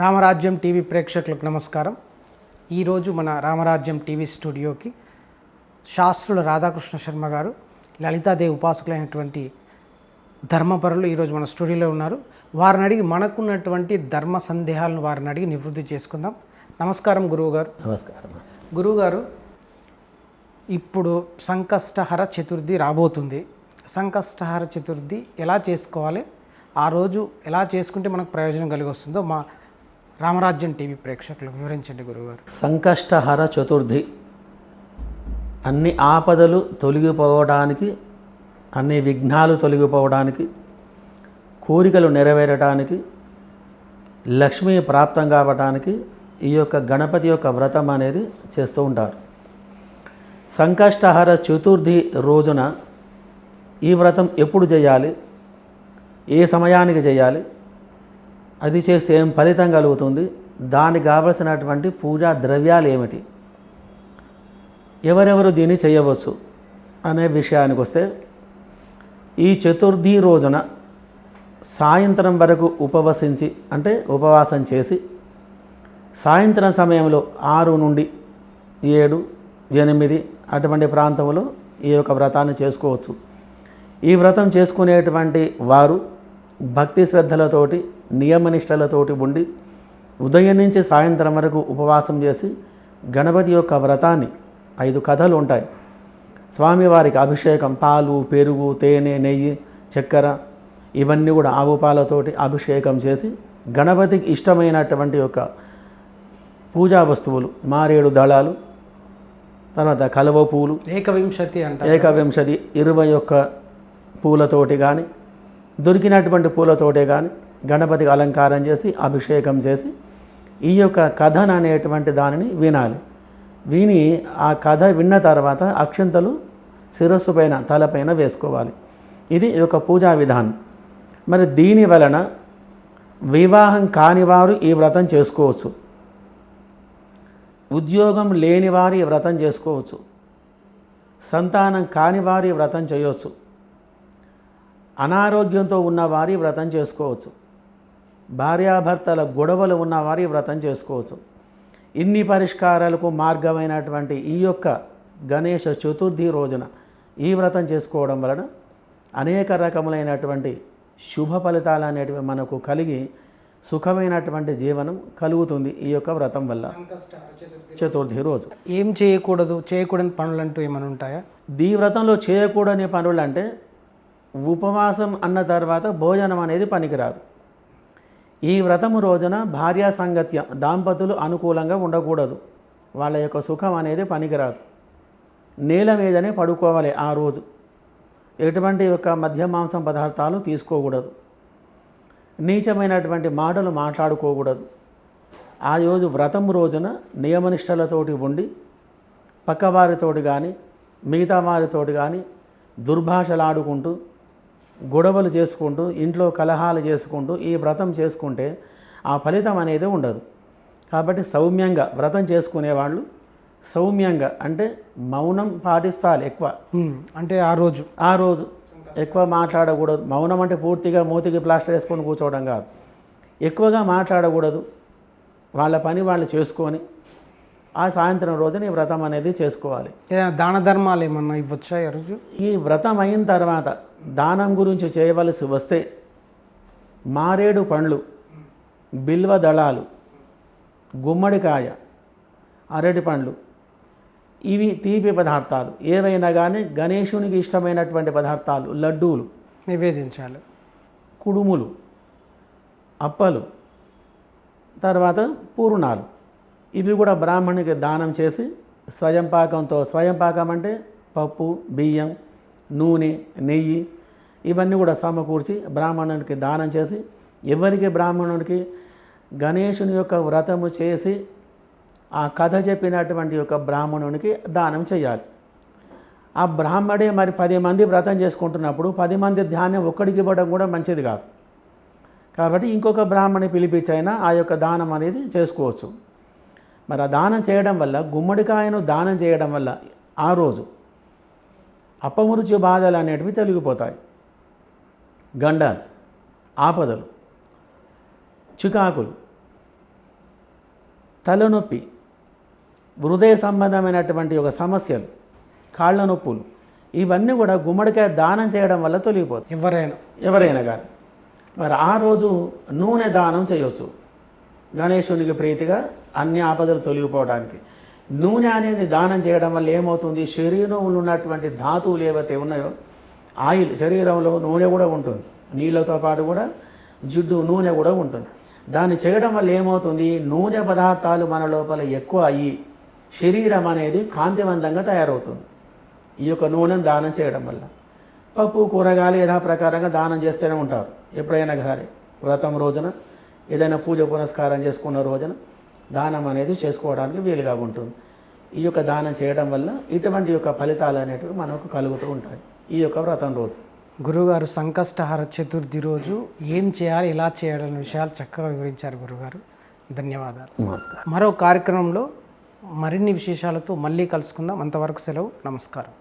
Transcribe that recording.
రామరాజ్యం TV ప్రేక్షకులకు నమస్కారం. ఈరోజు మన రామరాజ్యం టీవీ స్టూడియోకి శాస్త్రుల రాధాకృష్ణ శర్మ గారు లలితాదేవి ఉపాసకులైనటువంటి ధర్మపరులు ఈరోజు మన స్టూడియోలో ఉన్నారు. వారిని అడిగి మనకున్నటువంటి ధర్మ సందేహాలను వారిని అడిగి నివృత్తి చేసుకుందాం. నమస్కారం గురువు గారు నమస్కారం. గురువుగారు ఇప్పుడు సంకష్టహర చతుర్థి రాబోతుంది. సంకష్టహర చతుర్థి ఎలా చేసుకోవాలి? ఆ రోజు ఎలా చేసుకుంటే మనకు ప్రయోజనం కలిగి వస్తుందో మా రామరాజ్యం టీవీ ప్రేక్షకులు వివరించండి గురువుగారు. సంకష్టహర చతుర్థి. అన్ని ఆపదలు తొలగిపోవడానికి అన్ని విఘ్నాలు తొలగిపోవడానికి కోరికలు నెరవేరడానికి లక్ష్మీ ప్రాప్తం కావడానికి ఈ యొక్క గణపతి యొక్క వ్రతం అనేది చేస్తూ ఉంటారు. సంకష్టహర చతుర్థి రోజున ఈ వ్రతం ఎప్పుడు చేయాలి? ఏ సమయానికి చేయాలి? అది చేస్తే ఏం ఫలితం కలుగుతుంది? దానికి కావలసినటువంటి పూజా ద్రవ్యాలు ఏమిటి? ఎవరెవరు దీన్ని చేయవచ్చు అనే విషయానికి వస్తే ఈ చతుర్థి రోజున సాయంత్రం వరకు ఉపవసించి అంటే ఉపవాసం చేసి సాయంత్రం సమయంలో ఆరు నుండి ఏడు ఎనిమిది అటువంటి ప్రాంతంలో ఈ యొక్క వ్రతాన్ని చేసుకోవచ్చు. ఈ వ్రతం చేసుకునేటువంటి వారు భక్తి శ్రద్ధలతోటి నియమనిష్టలతోటి ఉండి ఉదయం నుంచి సాయంత్రం వరకు ఉపవాసం చేసి గణపతి యొక్క వ్రతాన్ని ఐదు కథలు ఉంటాయి. స్వామివారికి అభిషేకం పాలు పెరుగు తేనె నెయ్యి చక్కెర ఇవన్నీ కూడా ఆవు పాలతోటి అభిషేకం చేసి గణపతికి ఇష్టమైనటువంటి యొక్క పూజా వస్తువులు మారేడు దళాలు తర్వాత కలువ పూలు ఏకవింశతి అంట ఏకవింశతి ఇరవై ఒక్క పూలతోటి కానీ దొరికినటువంటి పూలతోటే కానీ గణపతికి అలంకారం చేసి అభిషేకం చేసి ఈ యొక్క కథన అనేటువంటి దానిని వినాలి. విని ఆ కథ విన్న తర్వాత అక్షంతలు శిరస్సు పైన తలపైన వేసుకోవాలి. ఇది ఒక పూజా విధానం. మరి దీని వలన వివాహం కాని వారు ఈ వ్రతం చేసుకోవచ్చు. ఉద్యోగం లేని వారు ఈ వ్రతం చేసుకోవచ్చు. సంతానం కాని ఈ వ్రతం చేయవచ్చు అనారోగ్యంతో ఉన్నవారి వ్రతం చేసుకోవచ్చు. భార్యాభర్తల గొడవలు ఉన్నవారి వ్రతం చేసుకోవచ్చు. ఇన్ని పరిష్కారాలకు మార్గమైనటువంటి ఈ యొక్క గణేష చతుర్థి రోజున ఈ వ్రతం చేసుకోవడం వలన అనేక రకములైనటువంటి శుభ ఫలితాలు అనేటివి మనకు కలిగి సుఖమైనటువంటి జీవనం కలుగుతుంది ఈ యొక్క వ్రతం వల్ల. చతుర్థి రోజు. ఏం చేయకూడదు? చేయకూడని పనులు అంటూ ఏమైనా ఉంటాయా? దీ వ్రతంలో చేయకూడని పనులు అంటే ఉపవాసం అన్న తర్వాత భోజనం అనేది పనికిరాదు. ఈ వ్రతము రోజున భార్యా సాంగత్యం దాంపతులు అనుకూలంగా ఉండకూడదు. వాళ్ళ యొక్క సుఖం అనేది పనికిరాదు. నేల మీదనే పడుకోవాలి ఆ రోజు. ఎటువంటి యొక్క మధ్య మాంసం పదార్థాలు తీసుకోకూడదు. నీచమైనటువంటి మాటలు మాట్లాడుకోకూడదు. ఆ రోజు వ్రతం రోజున నియమనిష్టలతోటి ఉండి పక్కవారితోటి కానీ మిగతా వారితోటి కానీ దుర్భాషలాడుకుంటూ గొడవలు చేసుకుంటూ ఇంట్లో కలహాలు చేసుకుంటూ ఈ వ్రతం చేసుకుంటే ఆ ఫలితం అనేది ఉండదు. కాబట్టి సౌమ్యంగా వ్రతం చేసుకునేవాళ్ళు సౌమ్యంగా అంటే మౌనం పాటిస్తారు ఎక్కువ. అంటే ఆ రోజు. ఆ రోజు ఎక్కువ మాట్లాడకూడదు. మౌనం అంటే పూర్తిగా మూతికి ప్లాస్టర్ వేసుకొని కూర్చోవడం కాదు. ఎక్కువగా మాట్లాడకూడదు. వాళ్ళ పని వాళ్ళు చేసుకొని ఆ సాయంత్రం రోజున ఈ వ్రతం అనేది చేసుకోవాలి. ఏదైనా దాన ధర్మాలు ఏమన్నా ఇవ్వచ్చా ఈ రోజు? ఈ వ్రతం అయిన తర్వాత దానం గురించి చేయవలసి వస్తే మారేడు పండ్లు బిల్వ దళాలు గుమ్మడికాయ అరటి పండ్లు ఇవి తీపి పదార్థాలు. ఏవైనా కానీ గణేశునికి ఇష్టమైనటువంటి పదార్థాలు లడ్డూలు నివేదించాలి. కుడుములు అప్పలు తర్వాత పూర్ణాలు. ఇవి కూడా బ్రాహ్మణునికి దానం చేసి స్వయం పాకంతో స్వయం పాకం అంటే పప్పు బియ్యం నూనె నెయ్యి ఇవన్నీ కూడా సమకూర్చి బ్రాహ్మణునికి దానం చేసి ఎవరికి బ్రాహ్మణునికి గణేషుని యొక్క వ్రతము చేసి ఆ కథ చెప్పినటువంటి యొక్క బ్రాహ్మణునికి దానం చేయాలి. ఆ బ్రాహ్మడే మరి పది మంది వ్రతం చేసుకుంటున్నప్పుడు పది మంది ధ్యానం ఒక్కడికి ఇవ్వడం కూడా మంచిది కాదు. కాబట్టి ఇంకొక బ్రాహ్మణి పిలిపించైనా ఆ యొక్క దానం అనేది చేసుకోవచ్చు. మరి ఆ దానం చేయడం వల్ల గుమ్మడికాయను దానం చేయడం వల్ల ఆ రోజు అపమృత్యు బాధలు అనేటివి తొలగిపోతాయి. గండాలు ఆపదలు చికాకులు తలనొప్పి హృదయ సంబంధమైనటువంటి ఒక సమస్యలు కాళ్ళ నొప్పులు ఇవన్నీ కూడా గుమ్మడికాయ దానం చేయడం వల్ల తొలగిపోతాయి. ఎవరైనా. ఎవరైనా కానీ మరి ఆ రోజు నూనె దానం చేయొచ్చు. గణేశునికి ప్రీతిగా అన్ని ఆపదలు తొలగిపోవడానికి. నూనె అనేది దానం చేయడం వల్ల ఏమవుతుంది? శరీరంలో ఉన్నటువంటి ధాతువులు ఏవైతే ఉన్నాయో ఆయిల్ శరీరంలో నూనె కూడా ఉంటుంది. నీళ్ళతో పాటు కూడా జిడ్డు నూనె కూడా ఉంటుంది. దాన్ని చేయడం వల్ల ఏమవుతుంది? నూనె పదార్థాలు మన లోపల ఎక్కువ అయ్యి శరీరం అనేది కాంతివంతంగా తయారవుతుంది. ఈ యొక్క నూనెను దానం చేయడం వల్ల. పప్పు కూరగాయలు యథాప్రకారంగా దానం చేస్తూనే ఉంటారు. ఎప్పుడైనా సరే వ్రతం రోజున ఏదైనా పూజ పునస్కారం చేసుకున్న రోజున దానం అనేది చేసుకోవడానికి వీలుగా ఉంటుంది. ఈ యొక్క దానం చేయడం వల్ల ఇటువంటి యొక్క ఫలితాలు అనేటివి మనకు కలుగుతూ ఉంటాయి. ఈ యొక్క వ్రతం రోజు. గురుగారు సంకష్టహార చతుర్థి రోజు ఏం చేయాలి ఎలా చేయాలనే విషయాలు చక్కగా వివరించారు గురుగారు. ధన్యవాదాలు. నమస్కారం. మరో కార్యక్రమంలో మరిన్ని విశేషాలతో మళ్ళీ కలుసుకుందాం. అంతవరకు సెలవు. నమస్కారం.